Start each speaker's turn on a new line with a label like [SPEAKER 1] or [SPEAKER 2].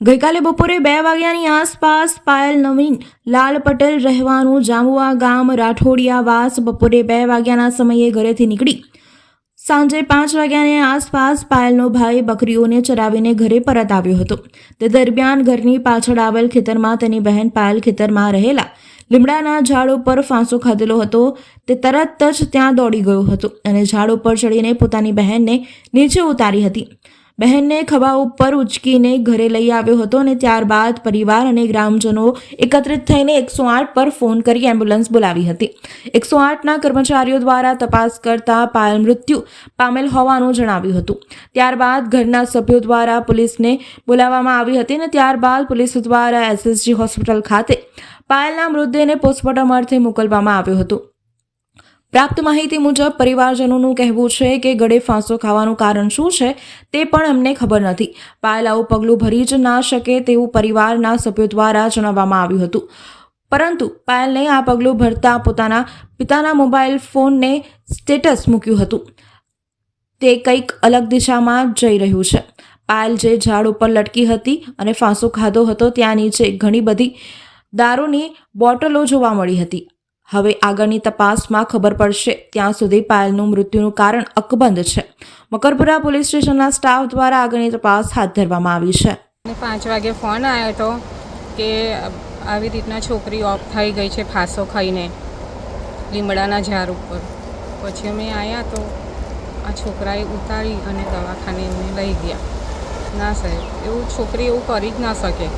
[SPEAKER 1] ગઈકાલે બપોરે બે વાગ્યાની આસપાસ પાયલ નવીન, લાલ પટેલ રહેવાનું જામુઆ ગામ રાઠોડિયા વાસ બપોરે બે વાગ્યાના સમયે ઘરેથી નીકળી. સાંજે પાંચ વાગ્યાની આસપાસ પાયલનો ભાઈ બકરીઓને ચરાવીને ઘરે પરત આવ્યો હતો. તે દરમિયાન ઘરની પાછળ આવેલ ખેતરમાં તેની બહેન પાયલ ખેતરમાં રહેલા. લીમડાના ઝાડ ઉપર ફાંસો ખાધેલો હતો. તે તરત જ ત્યાં દોડી ગયો હતો અને ઝાડ ઉપર ચડીને પોતાની બહેનને નીચે ઉતારી હતી. બહેનને ખભા ઉપર ઉચકીને ઘરે લઈ આવ્યો હતો અને ત્યારબાદ પરિવાર અને ગ્રામજનો એકત્રિત થઈને એકસો આઠ પર ફોન કરી એમ્બ્યુલન્સ બોલાવી હતી. એકસો આઠના કર્મચારીઓ દ્વારા તપાસ કરતા પાયલ મૃત્યુ પામેલ હોવાનું જણાવ્યું હતું. ત્યારબાદ ઘરના સભ્યો દ્વારા પોલીસને બોલાવવામાં આવી હતી અને ત્યારબાદ પોલીસ દ્વારા એસએસજી હોસ્પિટલ ખાતે પાયલના મૃતદેહને પોસ્ટમોર્ટમ અર્થે મોકલવામાં આવ્યો હતો. પ્રાપ્ત માહિતી મુજબ પરિવારજનોનું કહેવું છે કે ગળે ફાંસો ખાવાનું કારણ શું છે તે પણ અમને ખબર નથી. પાયલ આવું પગલું ભરી જ ના શકે તેવું પરિવારના સભ્યો દ્વારા જણાવવામાં આવ્યું હતું. પરંતુ પાયલને આ પગલું ભરતા પોતાના પિતાના મોબાઈલ ફોનને સ્ટેટસ મૂક્યું હતું. તે કંઈક અલગ દિશામાં જઈ રહ્યું છે. પાયલ જે ઝાડ ઉપર લટકી હતી અને ફાંસો ખાધો હતો ત્યાં નીચે ઘણી બધી દારૂની બોટલો જોવા મળી હતી. હવે આગળની તપાસમાં ખબર પડશે. ત્યાં સુધી પાયલનું મૃત્યુનું કારણ અકબંધ છે. મકરપુરા પોલીસ સ્ટેશનના સ્ટાફ દ્વારા આગળની તપાસ હાથ ધરવામાં આવી છે.
[SPEAKER 2] પાંચ વાગે ફોન આવ્યો હતો કે આવી રીતના છોકરી ઓફ થઈ ગઈ છે ફાંસો ખાઈને લીમડાના ઝાડ ઉપર. પછી અમે આવ્યા તો આ છોકરાએ ઉતારી અને દવાખાને લઈ ગયા. ના સાહેબ, એવું છોકરી એવું કરી જ ના શકે.